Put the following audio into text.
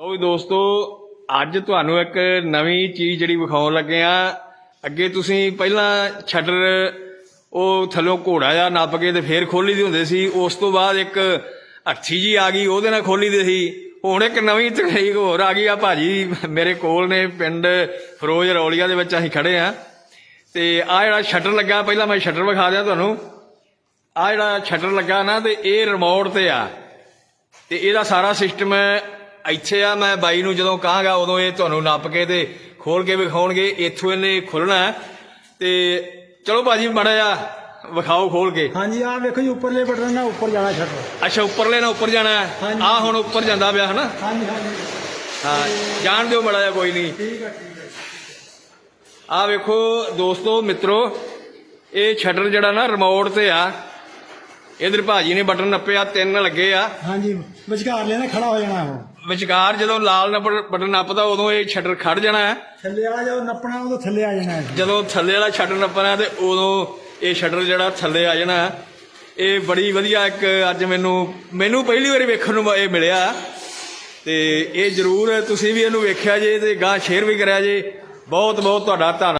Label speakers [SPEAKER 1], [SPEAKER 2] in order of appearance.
[SPEAKER 1] ਲੋ ਵੀ ਦੋਸਤੋ, ਅੱਜ ਤੁਹਾਨੂੰ ਇੱਕ ਨਵੀਂ ਚੀਜ਼ ਜਿਹੜੀ ਵਿਖਾਉਣ ਲੱਗੇ ਆ। ਅੱਗੇ ਤੁਸੀਂ ਪਹਿਲਾਂ ਛੱਡਰ, ਉਹ ਥੱਲੋਂ ਘੋੜਾ ਜਾਂ ਨੱਪ ਕੇ ਤੇ ਫੇਰ ਖੋਲੀ ਦੀ ਹੁੰਦੇ ਸੀ। ਉਸ ਤੋਂ ਬਾਅਦ ਇੱਕ ਅੱਛੀ ਜੀ ਆ ਗਈ, ਉਹਦੇ ਨਾਲ ਖੋਲੀ ਦੀ ਸੀ। ਹੁਣ ਇੱਕ ਨਵੀਂ ਤਕਨੀਕ ਹੋਰ ਆ ਗਈ ਆ। ਭਾਜੀ, ਮੇਰੇ ਕੋਲ ਨੇ ਪਿੰਡ ਫਰੋਜ਼ ਰੌਲੀਆ ਦੇ ਵਿੱਚ ਅਸੀਂ ਖੜੇ ਆ। ਤੇ ਆ ਜਿਹੜਾ ਸ਼ਟਰ ਲੱਗਾ, ਪਹਿਲਾਂ ਮੈਂ ਸ਼ਟਰ ਵਿਖਾ ਦਿਆਂ ਤੁਹਾਨੂੰ। ਆ ਜਿਹੜਾ ਸ਼ਟਰ ਲੱਗਾ ਨਾ, ਤੇ ਇਹ ਰਿਮੋਟ ਤੇ ਆ। ਤੇ ਇਹਦਾ ਸਾਰਾ ਸਿਸਟਮ ਇੱਥੇ ਆ ਮੈਂ ਬਾਈ ਨੂੰ ਜਦੋਂ ਕਹਾਂਗਾ ਉਦੋਂ ਇਹ ਤੁਹਾਨੂੰ ਨੱਪ ਕੇ ਤੇ ਖੋਲ ਕੇ ਵਿਖਾਉਣਗੇ ਇੱਥੋਂ ਇਹਨੇ ਖੁੱਲਣਾ। ਤੇ ਚਲੋ ਬਾਜੀ ਮੜਾ ਜਾ ਵਿਖਾਓ ਖੋਲ ਕੇ।
[SPEAKER 2] ਹਾਂਜੀ ਆ ਵੇਖੋ ਜੀ ਉੱਪਰਲੇ ਬਟਨ ਨਾਲ ਉੱਪਰ ਜਾਣਾ ਛੱਡ
[SPEAKER 1] ਅੱਛਾ ਉੱਪਰਲੇ ਨਾਲ ਉੱਪਰ ਜਾਣਾ। ਆ ਹੁਣ ਉੱਪਰ ਜਾਂਦਾ ਪਿਆ ਹਨਾ?
[SPEAKER 2] ਹਾਂਜੀ ਹਾਂਜੀ।
[SPEAKER 1] ਹਾਂ ਜਾਣ ਦਿਓ ਮੜਾ ਜਾ ਕੋਈ ਨਹੀਂ।
[SPEAKER 2] ਠੀਕ ਹੈ ਠੀਕ ਹੈ।
[SPEAKER 1] ਆ ਵੇਖੋ ਦੋਸਤੋ ਮਿੱਤਰੋ ਇਹ ਸ਼ਟਰ ਜਿਹੜਾ ਨਾ ਰਿਮੋਟ ਤੇ ਆ। ਇਧਰ ਭਾਜੀ ਨੇ ਬਟਨ ਨੱਪਿਆ ਤਿੰਨ ਲੱਗੇ ਆ।
[SPEAKER 2] ਹਾਂਜੀ ਵਿਚਕਾਰ ਲੈਣਾ ਖੜਾ ਹੋ ਜਾਣਾ ਉਹ।
[SPEAKER 1] ਵਿਚਕਾਰ ਜਦੋਂ ਲਾਲ ਨੰਬਰ ਬਟਨ ਨੱਪਦਾ ਉਦੋਂ ਇਹ ਸ਼ਟਰ ਖੜ ਜਾਣਾ ਹੈ।
[SPEAKER 2] ਥੱਲੇ ਵਾਲਾ ਜਦੋਂ ਨੱਪਣਾ ਉਦੋਂ ਥੱਲੇ ਆ ਜਾਣਾ ਹੈ।
[SPEAKER 1] ਜਦੋਂ ਥੱਲੇ ਵਾਲਾ ਸ਼ਟਰ ਨੱਪਣਾ ਤੇ ਉਦੋਂ ਇਹ ਸ਼ਟਰ ਜਿਹੜਾ ਥੱਲੇ ਆ ਜਾਣਾ ਇਹ ਬੜੀ ਵਧੀਆ ਇੱਕ ਅੱਜ ਮੈਨੂੰ ਮੈਨੂੰ ਪਹਿਲੀ ਵਾਰੀ ਵੇਖਣ ਨੂੰ ਇਹ ਮਿਲਿਆ। ਤੇ ਇਹ ਜਰੂਰ ਤੁਸੀਂ ਵੀ ਇਹਨੂੰ ਵੇਖਿਆ ਜੇ ਤੇ ਗਾਂ ਸ਼ੇਅਰ ਵੀ ਕਰਿਆ ਜੇ। ਬਹੁਤ ਬਹੁਤ ਤੁਹਾਡਾ ਧੰਨ